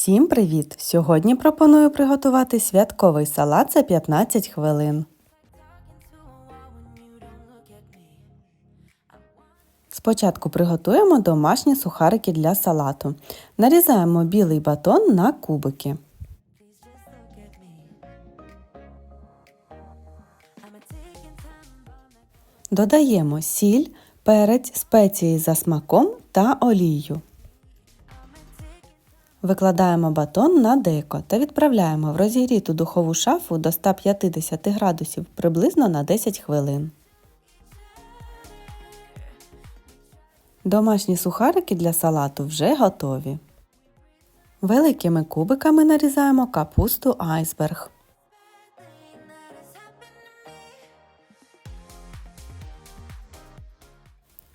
Всім привіт! Сьогодні пропоную приготувати святковий салат за 15 хвилин. Спочатку приготуємо домашні сухарики для салату. Нарізаємо білий батон на кубики. Додаємо сіль, перець, спеції за смаком та олію. Викладаємо батон на деко та відправляємо в розігріту духову шафу до 150 градусів приблизно на 10 хвилин. Домашні сухарики для салату вже готові. Великими кубиками нарізаємо капусту айсберг.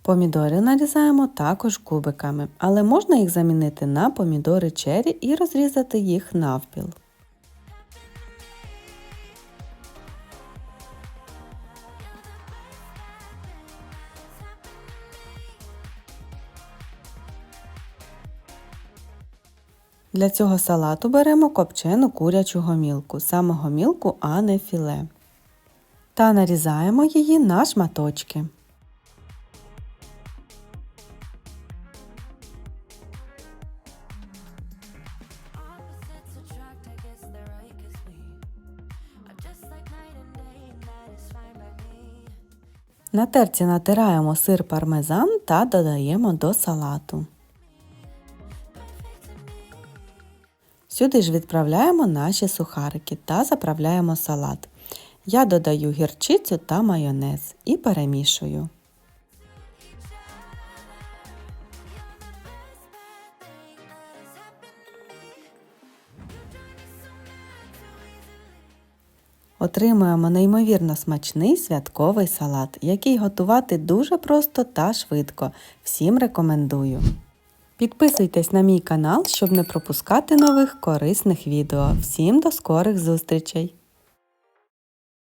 Помідори нарізаємо також кубиками, але можна їх замінити на помідори чері і розрізати їх навпіл. Для цього салату беремо копчену курячу гомілку, саме гомілку, а не філе. Та нарізаємо її на шматочки. На терці натираємо сир пармезан та додаємо до салату. Сюди ж відправляємо наші сухарики та заправляємо салат. Я додаю гірчицю та майонез і перемішую. Отримуємо неймовірно смачний святковий салат, який готувати дуже просто та швидко. Всім рекомендую. Підписуйтесь на мій канал, щоб не пропускати нових корисних відео. Всім до скорих зустрічей!